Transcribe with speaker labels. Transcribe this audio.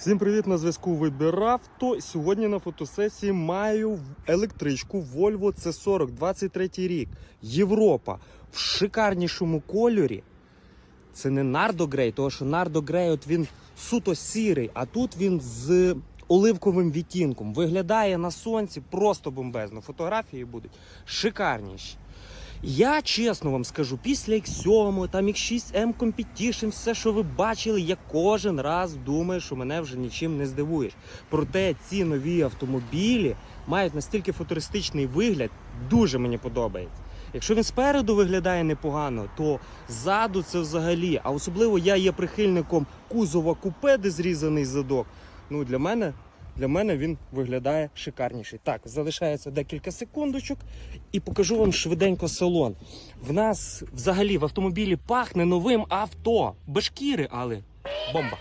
Speaker 1: Всім привіт на зв'язку. Вибирав. То сьогодні на фотосесії маю електричку Volvo C40 23 рік. Європа в шикарнішому кольорі. Це не Нардо Грей, тому що Нардо Грей от він суто сірий, а тут він з оливковим відтінком. Виглядає на сонці просто бомбезно. Фотографії будуть шикарніші. Я чесно вам скажу, після X7, там X6M Competition, все, що ви бачили, я кожен раз думаю, що мене вже нічим не здивуєш. Проте ці нові автомобілі мають настільки футуристичний вигляд, дуже мені подобається. Якщо він спереду виглядає непогано, то ззаду це взагалі. А особливо я є прихильником кузова купе, де зрізаний задок. Ну для мене. Для мене він виглядає шикарніший. Так, залишається декілька секундочок і покажу вам швиденько салон. В нас взагалі в автомобілі пахне новим авто. Без шкіри, але бомба.